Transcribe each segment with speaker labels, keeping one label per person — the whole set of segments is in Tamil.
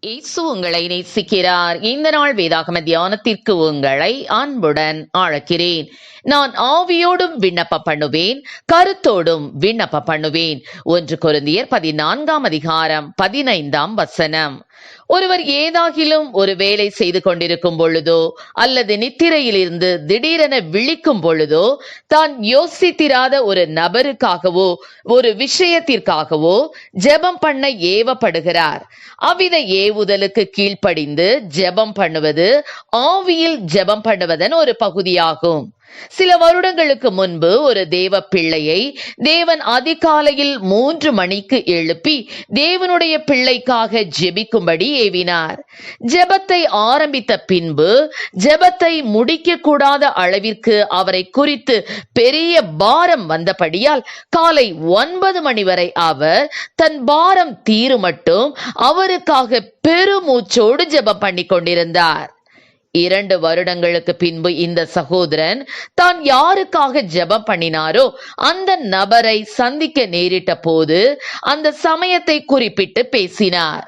Speaker 1: இயேசு உங்களை நேசிக்கிறார். இந்த நாள் வேதாகம தியானத்திற்கு உங்களை அன்புடன் அழைக்கிறேன் நான் ஆவியோடும் விண்ணப்ப பண்ணுவேன் கருத்தோடும் விண்ணப்ப பண்ணுவேன். ஒன்று குருந்தியர் பதினான்காம் அதிகாரம் பதினைந்தாம் வசனம். ஒருவர் ஏதாகிலும் ஒரு வேலை செய்து கொண்டிருக்கும் பொழுதோ அல்லது நித்திரையிலிருந்து திடீரென விழிக்கும் பொழுதோ தான் யோசித்திராத ஒரு நபருக்காகவோ ஒரு விஷயத்திற்காகவோ ஜெபம் பண்ண ஏவப்படுகிறார். அவ்வித ஏவுதலுக்கு கீழ்ப்படிந்து ஜெபம் பண்ணுவது ஆவியில் ஜெபம் பண்ணுவதன் ஒரு பகுதியாகும். சில வருடங்களுக்கு முன்பு ஒரு தேவ பிள்ளையை தேவன் அதிகாலையில் மூன்று மணிக்கு எழுப்பி தேவனுடைய பிள்ளைக்காக ஜெபிக்கும்படி ஏவினார். ஜெபத்தை ஆரம்பித்த பின்பு ஜெபத்தை முடிக்க கூடாத அளவிற்கு அவரை குறித்து பெரிய பாரம் வந்தபடியால் காலை ஒன்பது மணி வரை அவர் தன் பாரம் தீரும் மட்டும் அவருக்காக பெருமூச்சோடு ஜெபம் பண்ணி கொண்டிருந்தார் இரண்டு வருடங்களுக்கு பின்பு இந்த சகோதரன் தான் யாருக்காக ஜெபம் பண்ணினாரோ அந்த நபரை சந்திக்க நேரிட்ட போது அந்த சமயத்தை குறிப்பிட்டு பேசினார்.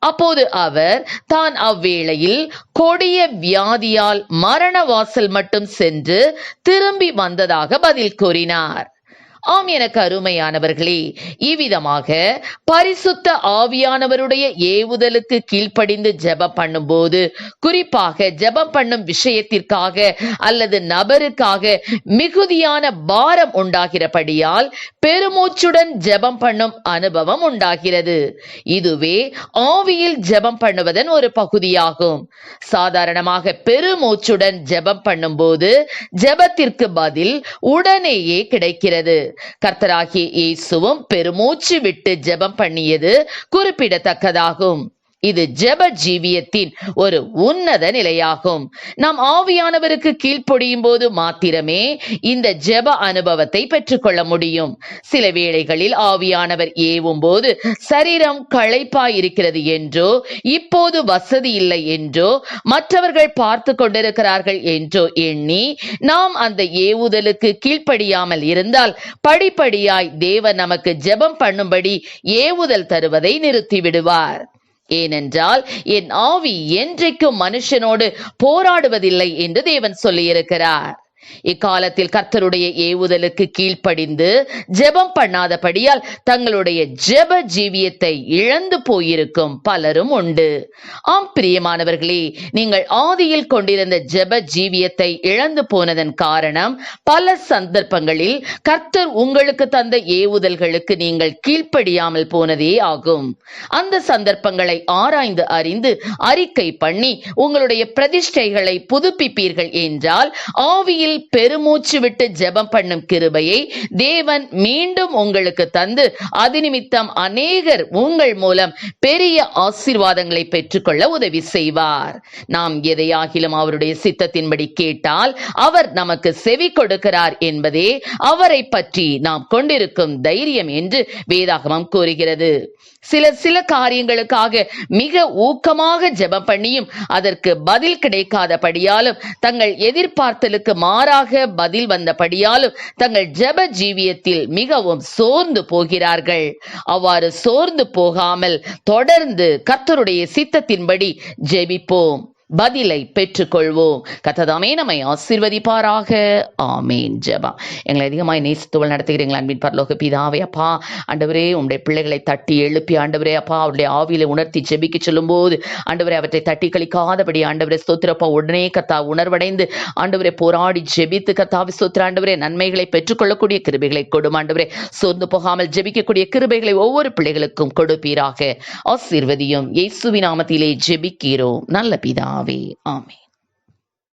Speaker 1: அப்போது அவர் தான் அவ்வேளையில் கொடிய வியாதியால் மரண வாசல் மட்டும் சென்று திரும்பி வந்ததாக பதில் கூறினார். ஆம் எனக்கு அருமையானவர்களே இவ்விதமாக பரிசுத்த ஆவியானவருடைய ஏவுதலுக்கு கீழ்ப்படிந்து ஜெபம் பண்ணும்போது குறிப்பாக ஜெபம் பண்ணும் விஷயத்திற்காக அல்லது நபருக்காக மிகுதியான பாரம் உண்டாகிறபடியால் பெருமூச்சுடன் ஜெபம் பண்ணும் அனுபவம் உண்டாகிறது. இதுவே ஆவியில் ஜெபம் பண்ணுவதன் ஒரு பகுதியாகும். சாதாரணமாக பெருமூச்சுடன் ஜெபம் பண்ணும்போது ஜெபத்திற்கு பதில் உடனேயே கிடைக்கிறது. கர்த்தராகிய இயேசுவும் பெருமூச்சு விட்டு ஜெபம் பண்ணியது குறிப்பிடத்தக்கதாகும். இது ஜெப ஜீவியத்தின் ஒரு உன்னத நிலையாகும். நாம் ஆவியானவருக்கு கீழ்ப்பொடியும் போது மாத்திரமே இந்த ஜெப அனுபவத்தை பெற்றுக்கொள்ள முடியும். சில வேளைகளில் ஆவியானவர் ஏவும் போது சரீரம் களைப்பாய் இருக்கிறது என்றோ இப்போது வசதி இல்லை என்றோ மற்றவர்கள் பார்த்து கொண்டிருக்கிறார்கள் என்றோ எண்ணி நாம் அந்த ஏவுதலுக்கு கீழ்ப்படியாமல் இருந்தால் படிப்படியாய் தேவன் நமக்கு ஜெபம் பண்ணும்படி ஏவுதல் தருவதை நிறுத்திவிடுவார். ஏனென்றால் என் ஆவி என்றைக்கும் மனுஷனோடு போராடுவதில்லை என்று தேவன் சொல்லியிருக்கிறார். இக்காலத்தில் கர்த்தருடைய ஏவுதலுக்கு கீழ்ப்படிந்து ஜெபம் பண்ணாதபடியால் தங்களுடைய ஜெப ஜீவியத்தை இழந்து போயிருக்கும் பலரும் உண்டு. ஆம் பிரியமானவர்களே நீங்கள் ஆதியில் கொண்டிருந்த ஜெப ஜீவியத்தை இழந்து போனதன் காரணம் பல சந்தர்ப்பங்களில் கர்த்தர் உங்களுக்கு தந்த ஏவுதல்களுக்கு நீங்கள் கீழ்ப்படியாமல் போனதே ஆகும். அந்த சந்தர்ப்பங்களை ஆராய்ந்து அறிந்து அறிக்கை பண்ணி உங்களுடைய பிரதிஷ்டைகளை புதுப்பிப்பீர்கள் என்றால் ஆவியில் பெருமூச்சு விட்டு ஜெபம் பண்ணும் கிருபையை தேவன் மீண்டும் உங்களுக்கு தந்து அது நிமித்தம் அநேகர் உங்கள் மூலம் பெரிய ஆசீர்வாதங்களை பெற்றுக்கொள்ள உதவி செய்வார். நாம் எதையாகிலும் அவருடைய சித்தத்தின்படி கேட்டால் அவர் நமக்கு செவி கொடுக்கிறார் என்பதே அவரை பற்றி நாம் கொண்டிருக்கும் தைரியம் என்று வேதாகமம் கூறுகிறது. சில சில காரியங்களுக்காக மிக ஊக்கமாக ஜெபம் பண்ணியும் அதற்கு பதில் கிடைக்காதபடியாலும் தங்கள் எதிர்பார்த்தலுக்கு மா மாறாக பதில் வந்தபடியாலும் தங்கள் ஜெப ஜீவியத்தில் மிகவும் சோர்ந்து போகிறார்கள். அவ்வாறு சோர்ந்து போகாமல் தொடர்ந்து கர்த்தருடைய சித்தத்தின்படி ஜெபிப்போம். பதிலை பெற்றுக்கொள்வோம். கத்ததாமே நம்மை ஆசீர்வதிப்பாராக. ஆமேன். ஜெபா எங்களை அதிகமாய் நேசத்துவல் நடத்துகிறீங்களா அன்பின் பரலோக பிதாவே அப்பா. ஆண்டவரே உங்களுடைய பிள்ளைகளை தட்டி எழுப்பி ஆண்டவரே அப்பா அவருடைய ஆவியில உணர்த்தி ஜெபிக்க சொல்லும்போது ஆண்டவரே அவற்றை தட்டி கழிக்காதபடி ஆண்டவரே ஸ்தோத்திரப்பா உடனே கத்தா உணர்வடைந்து ஆண்டவரே போராடி ஜெபித்து கத்தாவி ஸ்தோத்திர ஆண்டவரே நன்மைகளை பெற்றுக்கொள்ளக்கூடிய கிருபைகளை கொடும் ஆண்டவரே. சோர்ந்து போகாமல் ஜெபிக்கக்கூடிய கிருபைகளை ஒவ்வொரு பிள்ளைகளுக்கும் கொடுப்பீராக. ஆசீர்வதியும். இயேசுவின் நாமத்திலே ஜெபிக்கிறோம். நல்ல பிதா. பிதாவே ஆமென்